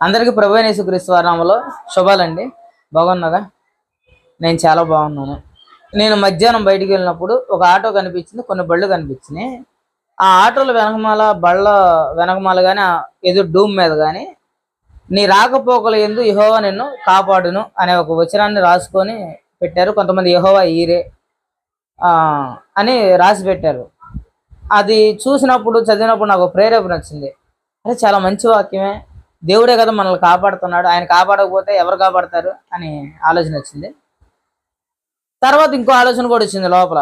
అందరికీ ప్రభు యేసుక్రీస్తు శుభాలండి. బాగున్నారా? నేను చాలా బాగున్నాను. నేను మధ్యాహ్నం బయటికి వెళ్ళినప్పుడు ఒక ఆటో కనిపించింది కొన్ని బళ్ళు కనిపించినాయి. ఆ ఆటోల వెనకమాల బళ్ళ వెనకమాల కానీ ఎదురు డూమ్ మీద కానీ నీ రాకపోకలు ఎందు యహోవా నిన్ను కాపాడును అనే ఒక వచనాన్ని రాసుకొని పెట్టారు. కొంతమంది యహోవా ఈరే అని రాసి పెట్టారు. అది చూసినప్పుడు చదివినప్పుడు నాకు ప్రేరేపణ వచ్చింది. అదే చాలా మంచి వాక్యమే. దేవుడే కదా మనల్ని కాపాడుతున్నాడు. ఆయన కాపాడకపోతే ఎవరు కాపాడతారు అని ఆలోచన వచ్చింది. తర్వాత ఇంకో ఆలోచన కూడా వచ్చింది లోపల.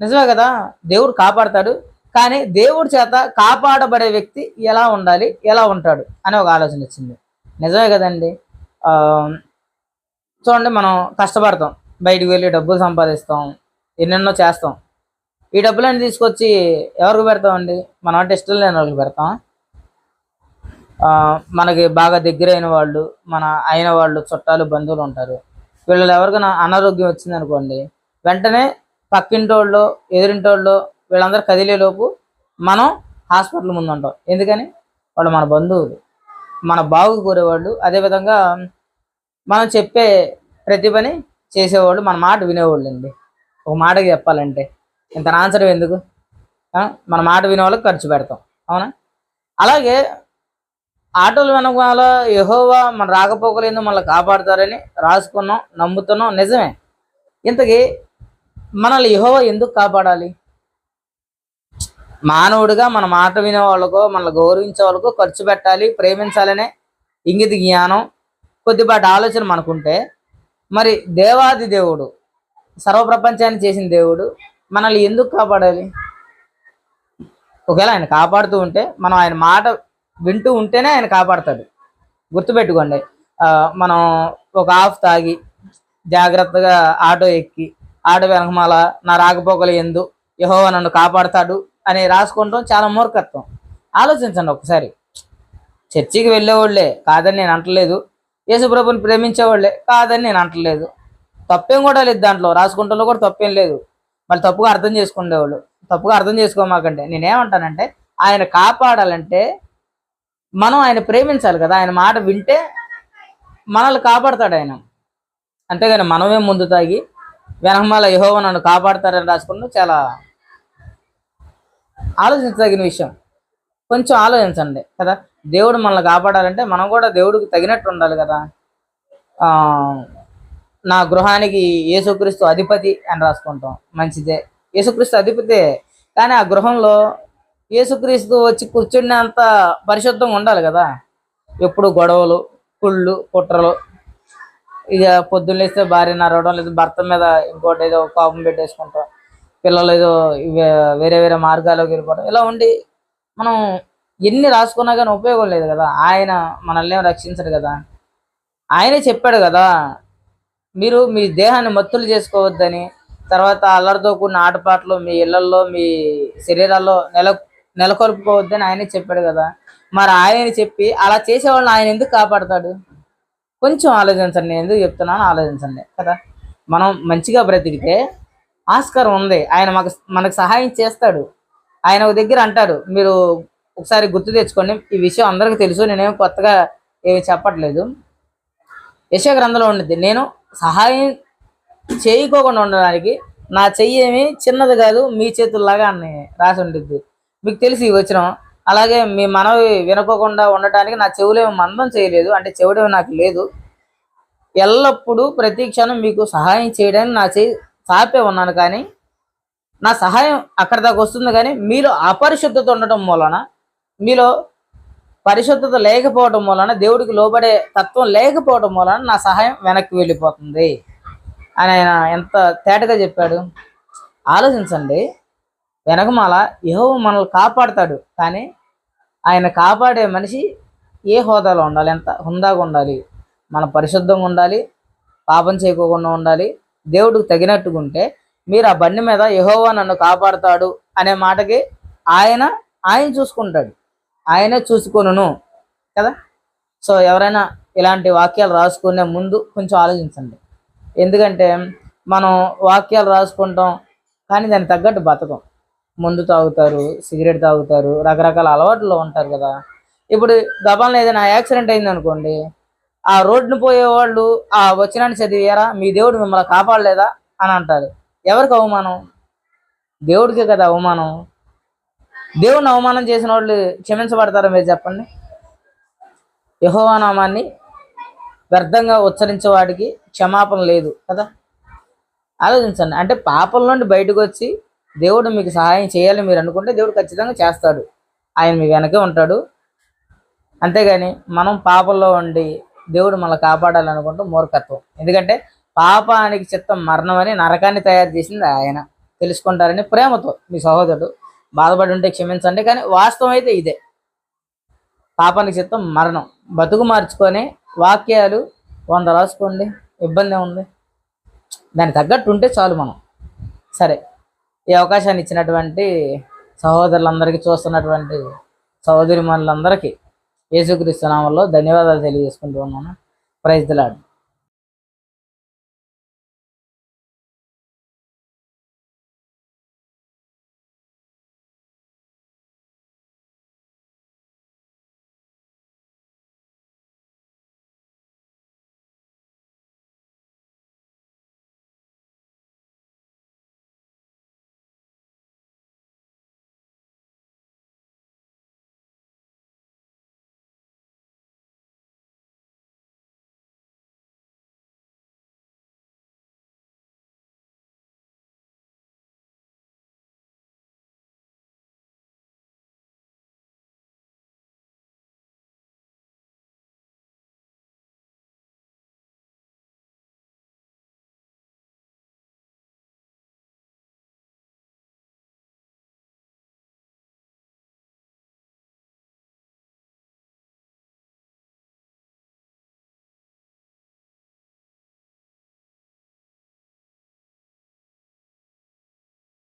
నిజమే కదా దేవుడు కాపాడతాడు కానీ దేవుడి చేత కాపాడబడే వ్యక్తి ఎలా ఉండాలి ఎలా ఉంటాడు అని ఒక ఆలోచన వచ్చింది. నిజమే కదండి? చూడండి మనం కష్టపడతాం. బయటికి వెళ్ళి డబ్బులు సంపాదిస్తాం ఎన్నెన్నో చేస్తాం. ఈ డబ్బులన్నీ తీసుకొచ్చి ఎవరికి పెడతామండి? మనం అంటే ఇష్టం లేని వాళ్ళకి పెడతాం. మనకి బాగా దగ్గర అయిన వాళ్ళు మన అయిన వాళ్ళు చుట్టాలు బంధువులు ఉంటారు. వీళ్ళు ఎవరికైనా అనారోగ్యం వచ్చింది అనుకోండి వెంటనే పక్కింటోళ్ళు ఎదురింటోళ్ళు వీళ్ళందరూ కదిలేలోపు మనం హాస్పిటల్ ముందు ఉంటాం. ఎందుకని? వాళ్ళు మన బంధువులు. మన బాగు కోరేవాళ్ళు అదేవిధంగా మనం చెప్పే ప్రతి పని చేసేవాళ్ళు మన మాట వినేవాళ్ళు అండి ఒక మాటకి చెప్పాలంటే. ఇంత ఆన్సర్ ఎందుకు? మన మాట వినేవాళ్ళకి ఖర్చు పెడతాం. అవునా? అలాగే ఆటోలు వెనకాల యహోవా మన రాకపోకలేందో మనల్ని కాపాడతారని రాసుకున్నాం నమ్ముతున్నాం. నిజమే. ఇంతకీ మనల్ని యహోవా ఎందుకు కాపాడాలి? మానవుడిగా మన మాట వినే వాళ్ళకో మనల్ని గౌరవించే వాళ్ళకో ఖర్చు పెట్టాలి ప్రేమించాలనే ఇంగిత జ్ఞానం కొద్దిపాటి ఆలోచన మనకుంటే మరి దేవాది దేవుడు సర్వప్రపంచాన్ని చేసిన దేవుడు మనల్ని ఎందుకు కాపాడాలి? ఒకవేళ ఆయన కాపాడుతూ ఉంటే మనం ఆయన మాట వింటూ ఉంటేనే ఆయన కాపాడతాడు. గుర్తుపెట్టుకోండి. మనం ఒక హాఫ్ తాగి జాగ్రత్తగా ఆటో ఎక్కి ఆటో వెనకమాల నా రాకపోకలు ఎందు యహోవా నన్ను కాపాడతాడు అని రాసుకుంటాం చాలా మూర్ఖత్వం. ఆలోచించండి ఒకసారి. చర్చికి వెళ్ళేవాళ్ళే కాదని నేను అంటలేదు. యేసుప్రభుని ప్రేమించేవాళ్ళే కాదని నేను అంటలేదు. తప్పేం కూడా లేదు దాంట్లో రాసుకుంటాలో కూడా తప్పేం లేదు. వాళ్ళు తప్పుగా అర్థం చేసుకునేవాళ్ళు. తప్పుగా అర్థం చేసుకోమాకండి. నేనేమంటానంటే ఆయన కాపాడాలంటే మనం ఆయన ప్రేమించాలి కదా ఆయన మాట వింటే మనల్ని కాపాడతాడు ఆయన. అంతేగాని మనమే ముందు తాగి వెనకమాల యహోవ నన్ను కాపాడతారని రాసుకుంటూ చాలా ఆలోచించదగిన విషయం. కొంచెం ఆలోచించండి కదా. దేవుడు మనల్ని కాపాడాలంటే మనం కూడా దేవుడికి తగినట్టు ఉండాలి కదా. నా గృహానికి యేసుక్రీస్తు అధిపతి అని రాసుకుంటాం. మంచిదే. యేసుక్రీస్తు అధిపతే. కానీ ఆ గృహంలో యేసుక్రీస్తు వచ్చి కూర్చునేంత పరిశుద్ధం ఉండాలి కదా. ఎప్పుడు గొడవలు కుళ్ళు కుట్రలు. ఇక పొద్దున్న లేస్తే భార్య నరవడం లేదా భర్త మీద ఇంకోటి ఏదో కోపం పెట్టేసుకుంటాం. పిల్లలు ఏదో ఇవే- వేరే వేరే మార్గాల్లోకి వెళ్ళిపోవడం. ఇలా ఉండి మనం ఎన్ని రాసుకున్నా కానీ ఉపయోగం లేదు కదా. ఆయన మనల్ని ఏం రక్షించడు కదా. ఆయనే చెప్పాడు కదా మీరు మీ దేహాన్ని మత్తులు చేసుకోవద్దని. తర్వాత అల్లరితో కూడిన ఆటపాటలు మీ ఇళ్ళలో మీ శరీరాల్లో నెల నెలకొల్పుకోవద్దని ఆయనే చెప్పాడు కదా. మరి ఆయన చెప్పి అలా చేసేవాళ్ళని ఆయన ఎందుకు కాపాడతాడు? కొంచెం ఆలోచించండి నేను ఎందుకు చెప్తున్నాను ఆలోచించండి కదా. మనం మంచిగా బ్రతికితే ఆస్కారం ఉంది. ఆయన మాకు మనకు సహాయం చేస్తాడు. ఆయన ఒక దగ్గర అంటారు మీరు ఒకసారి గుర్తు తెచ్చుకోండి ఈ విషయం అందరికీ తెలుసు నేనేం కొత్తగా ఏమి చెప్పట్లేదు. యశ గ్రంథంలో ఉండిద్ది నేను సహాయం చేయకోకుండా ఉండడానికి నా చెయ్యి ఏమి చిన్నది కాదు మీ చేతుల్లాగా అని రాసి ఉండిద్ది. మీకు తెలిసి వచ్చిన అలాగే మీ మనవి వినకోకుండా ఉండటానికి నా చెవులేమి మందం చేయలేదు అంటే చెవుడేమి నాకు లేదు. ఎల్లప్పుడూ ప్రతి క్షణం మీకు సహాయం చేయడానికి నా చేయి చాపే ఉన్నాను కానీ నా సహాయం అక్కడ దాకా వస్తుంది కానీ మీలో అపరిశుద్ధత ఉండటం మూలన మీలో పరిశుద్ధత లేకపోవడం మూలన దేవుడికి లోబడే తత్వం లేకపోవడం మూలన నా సహాయం వెనక్కి వెళ్ళిపోతుంది. అని ఆయన ఎంత తేటగా చెప్పాడు? ఆలోచించండి. వెనకమాల యహో మనల్ని కాపాడతాడు. కానీ ఆయన కాపాడే మనిషి ఏ హోదాలో ఉండాలి? ఎంత హుందాగా ఉండాలి? మన పరిశుద్ధంగా ఉండాలి? పాపం చేయకోకుండా ఉండాలి? దేవుడికి తగినట్టుగా ఉంటే మీరు ఆ బండి మీద యహోవా నన్ను కాపాడుతాడు అనే మాటకి ఆయన ఆయన చూసుకుంటాడు. ఆయనే చూసుకొనును. కదా? సో ఎవరైనా ఇలాంటి వాక్యాలు రాసుకునే ముందు కొంచెం ఆలోచించండి. ఎందుకంటే మనం వాక్యాలు రాసుకుంటాం కానీ దానికి తగ్గట్టు బతకం. మందు తాగుతారు సిగరెట్ తాగుతారు రకరకాల అలవాట్లు ఉంటారు కదా. ఇప్పుడు గబాలను ఏదైనా యాక్సిడెంట్ అయింది అనుకోండి ఆ రోడ్డును పోయేవాళ్ళు ఆ వచ్చినాన్ని చదివారా? మీ దేవుడు మిమ్మల్ని కాపాడలేదా? అని అంటారు. ఎవరికి అవమానం? దేవుడికే కదా అవమానం. దేవుడిని అవమానం చేసిన వాళ్ళు క్షమించబడతారా మీరు చెప్పండి? యహోవానామాన్ని వ్యర్థంగా ఉచ్చరించే వాడికి క్షమాపణ లేదు కదా. ఆలోచించండి. అంటే పాపం నుండి బయటకు వచ్చి దేవుడు మీకు సహాయం చేయాలని మీరు అనుకుంటే దేవుడు ఖచ్చితంగా చేస్తాడు. ఆయన మీ వెనకే ఉంటాడు. అంతేగాని మనం పాపంలో ఉండి దేవుడు మనల్ని కాపాడాలనుకుంటే మూర్ఖత్వం. ఎందుకంటే పాపానికి చిత్తం మరణం అని నరకాన్ని తయారు చేసింది ఆయన. తెలుసుకుంటారని ప్రేమతో మీ సహోదరుడు బాధపడి ఉంటే క్షమించండి కానీ వాస్తవం అయితే ఇదే. పాపానికి చిత్తం మరణం. బతుకు మార్చుకొని వాక్యాలు వంద రాసుకోండి ఇబ్బంది ఉంది దానికి తగ్గట్టు ఉంటే చాలు మనం. సరే. ఈ అవకాశాన్ని ఇచ్చినటువంటి సహోదరులందరికీ చూస్తున్నటువంటి సహోదరి మనులందరికీ యేసుక్రీస్తు నామంలో ధన్యవాదాలు తెలియజేసుకుంటూ ఉన్నాను. ప్రైజ్ దిలాడ్